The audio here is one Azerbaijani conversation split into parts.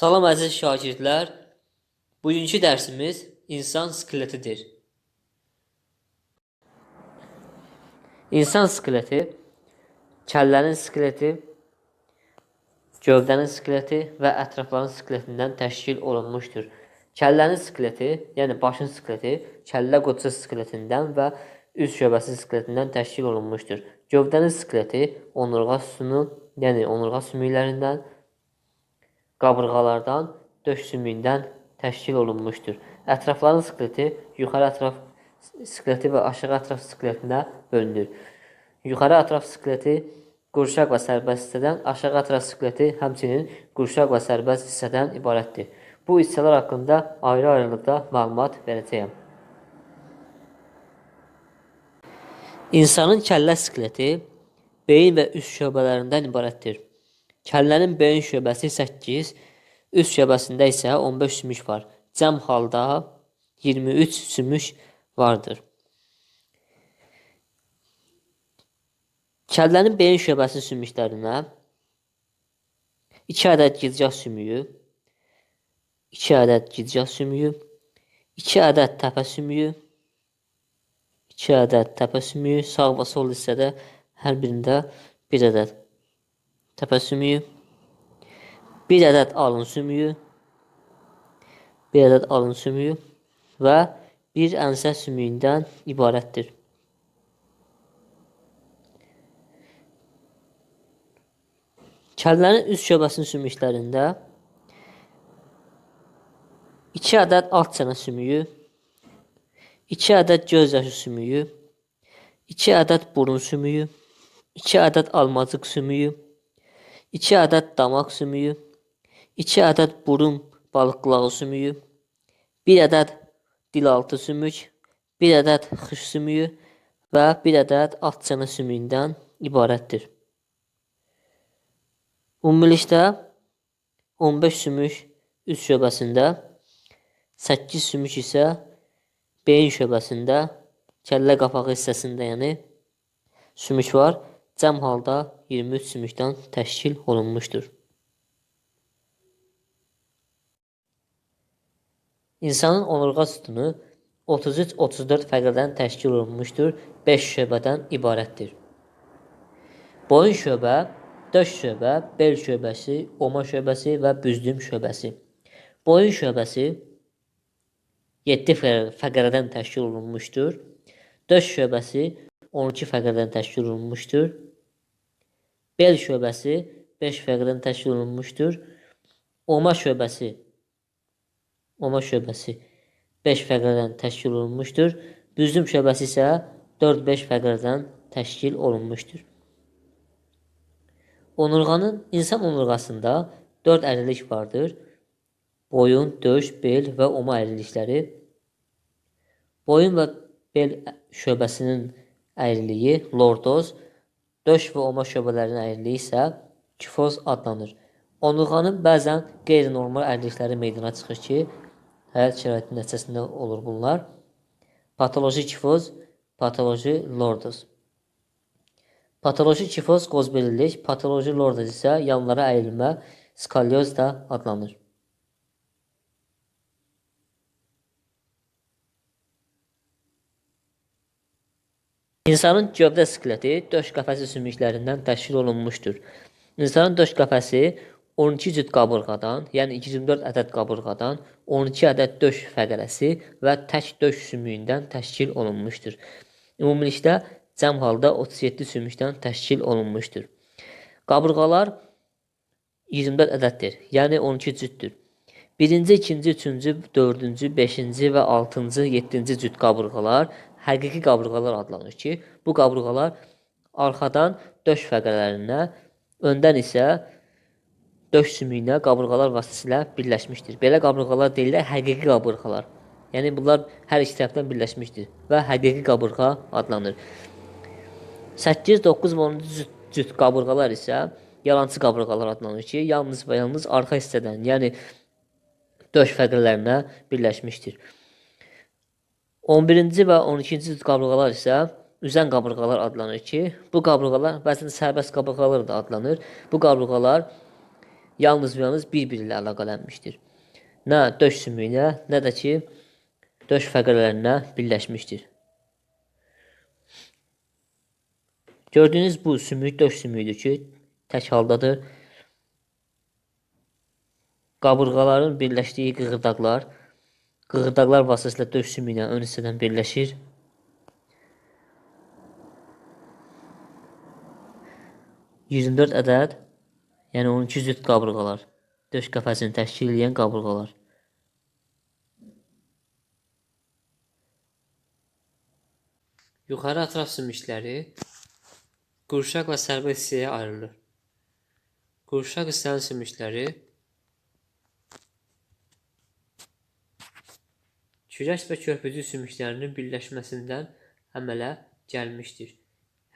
Salam əziz şagirdlər. Bugünkü dərsimiz insan skeletidir. İnsan skeleti kəllənin skeleti, gövdənin skeleti və ətrafların skeletindən təşkil olunmuşdur. Kəllənin skeleti, yəni başın skeleti, kəllə qoçası skeletindən və üz şöbəsi skeletindən təşkil olunmuşdur. Gövdənin skeleti onurğa sütunu, yəni onurğa sümüklərindən, qabırğalardan, döş sümüyündən təşkil olunmuşdur. Ətrafların skeleti yuxarı ətraf skeleti və aşağı ətraf skeletinə bölünür. Yuxarı ətraf skeleti qurşaq və sərbəst hissədən, aşağı ətraf skeleti həmçinin qurşaq və sərbəst hissədən ibarətdir. Bu hissələr haqqında ayrı-ayrılıqda məlumat verəcəyəm. İnsanın kəllə skeleti beyin və üst şöbələrindən ibarətdir. Kəllənin beyin şöbəsi 8, üst şöbəsində isə 15 sümük var. Cəm halda 23 sümük vardır. Kəllənin beyin şöbəsi sümüklərinə 2 ədəd gicgah sümüyü, 2 ədəd gicgah sümüyü, 2 ədəd təpə sümüyü, 2 ədəd təpə sümüyü, sağ və sol hissədə hər birində 1 ədəd təpə sümüyü, 1 ədəd alın sümüyü, 1 ədəd alın sümüyü və bir ənsə sümüyündən ibarətdir. Kəllənin üst şöbəsinin sümüklərində 2 ədəd alt çənə sümüyü, 2 ədəd göz yaşı sümüyü, 2 ədəd burun sümüyü, 2 ədəd almacıq sümüyü, 2 ədəd damaq sümüyü, 2 ədəd burun balıqlağı sümüyü, 1 ədəd dilaltı sümük, 1 ədəd xış sümüyü və 1 ədəd alt çənə sümüyündən ibarətdir. Ümumilikdə 15 sümük üst şöbəsində, 8 sümük isə beyin şöbəsində, kəllə qapağı hissəsində, yəni sümük var. Cəm halda 23 sümükdən təşkil olunmuşdur. İnsanın onurğa sütunu 33-34 fəqərdən təşkil olunmuşdur, 5 şöbədən ibarətdir. Boyun şöbə döş şöbə, bel şöbəsi, oma şöbəsi və büzdüm şöbəsi. Boyun şöbəsi 7 fəqərədən təşkil olunmuşdur. Döş şöbəsi 12 fəqərədən təşkil olunmuşdur. Bel şöbəsi 5 fəqərədən təşkil olunmuşdur. Oma şöbəsi Oma şöbəsi 5 fəqərədən təşkil olunmuşdur. Büzdüm şöbəsi isə 4-5 fəqərədən təşkil olunmuşdur. Onurğanın insan onurğasında 4 əyrilik vardır. Boyun, döş, bel və oma əyrilikləri. Boyun və bel şöbəsinin əyriliyi lordoz, döş və oma şöbələrinin əyriliyi isə kifoz adlanır. Onurğanın bəzən qeyri-normal əyrilikləri meydana çıxır ki, həyat şəraitinin nəticəsində olur bunlar. Patoloji kifoz, patoloji lordoz. Patoloji kifoz qozbellilik, patoloji lordoz isə yanlara əyilmə, skalyoz da adlanır. İnsanın gövdə skeleti döş qəfəsi sümüklərindən təşkil olunmuşdur. İnsanın döş qəfəsi 12 cüt qabırğadan, yəni 224 ədəd qabırğadan, 12 ədəd döş fəqərəsi və tək döş sümüyündən təşkil olunmuşdur. Ümumilikdə cəm halda 37 sümükdən təşkil olunmuşdur. Qabırğalar 24 ədəddir, yəni 12 cütdür. 1-ci, 2-ci, 3-cü, 4-cü, 5-ci və 6-cı, 7-ci cüt qabırğalar həqiqi qabırğalar adlanır ki, bu qabırğalar arxadan döş fəqərələrinə, öndən isə döş sümüyünə qabırğalar vasitəsilə birləşmişdir. Belə qabırğalar deyirlər həqiqi qabırğalar. Yəni bunlar hər iki tərəfdən birləşmişdir və həqiqi qabırğa adlanır. 8, 9 və 10 cüt, cüt qabırğalar isə yalançı qabırğalar adlanır ki, yalnız və yalnız arxa hissədən, yəni döş fəqirlərinə birləşmişdir. 11-ci və 12-ci cüt qabırğalar isə üzən qabırğalar adlanır ki, bu qabırğalar bəzən sərbəst qabırğalar da adlanır. Bu qabırğalar yalnız və yalnız bir-biri ilə əlaqələnmişdir. Nə döş sümüyü ilə, nə də ki döş fəqərələrinə birləşmişdir. Gördüyünüz bu sümük döş sümüyüdür ki, tək haldadır. Qabırğaların birləşdiyi qığırdaqlar qığırdaqlar vasitəsilə döş sümüyü ilə ön hissədən birləşir. ...24 ədəd, yəni 12 cüt qabırğalar, döş qəfəsini təşkil edən qabırğalar. Yuxarı ətraf sümükləri qurşaq və sərbəst hissəyə ayrılır. Qurşaq hissənin sümükləri kürəş və körpücük sümüklərinin birləşməsindən əmələ gəlmişdir.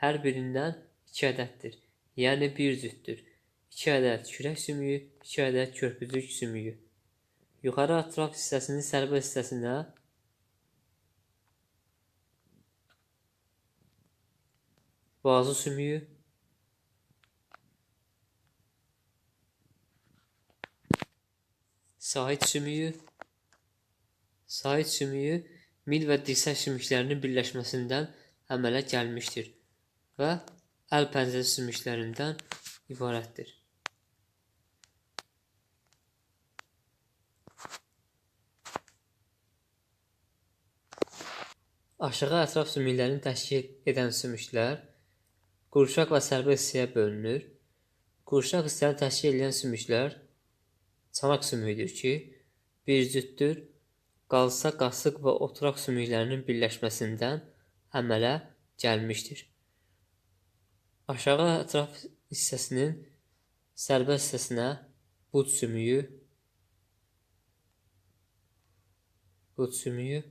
Hər birindən 2 ədəddir. Yəni bir cütdür. 2 ədəd kürək sümüyü, 2 ədəd körpücük sümüyü. Yuxarı ətraf hissəsinin sərbəst hissəsinə Boğazı sümüyü, sahit sümüyü, sahit sümüyü mil və dirsək sümüklərinin birləşməsindən əmələ gəlmişdir və əl pəncəsi sümüklərindən ibarətdir. Aşağı ətraf sümüklərini təşkil edən sümüklər qurşaq və sərbəst hissəyə bölünür. Qurşaq hissəni təşkil edən sümüklər çanaq sümüyüdür ki, bir cütdür. Qalsa qasıq və oturaq sümüklərinin birləşməsindən əmələ gəlmişdir. Aşağı ətraf hissəsinin sərbəst hissəsinə bud sümüyü, bud sümüyü,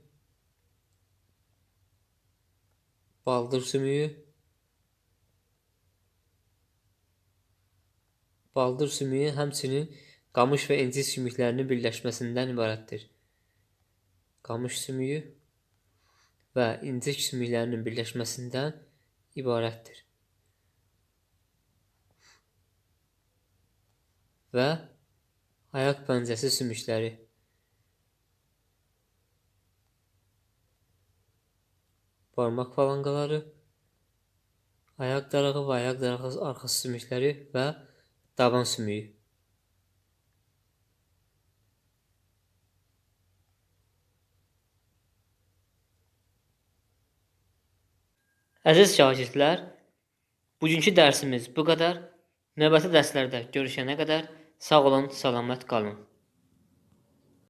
baldır sümüyü, baldır sümüyü həmçinin qamış və incik sümüklərinin birləşməsindən ibarətdir. Qamış sümüyü və incik sümüklərinin birləşməsindən ibarətdir. Və ayaq pəncəsi sümükləri barmaq falanqaları, ayaq darağı və ayaq darağı arxası sümükləri və daban sümüyü. Əziz şagirdlər, bugünkü dərsimiz bu qədər. Növbəti dərslərdə görüşənə qədər sağ olun, salamat qalın.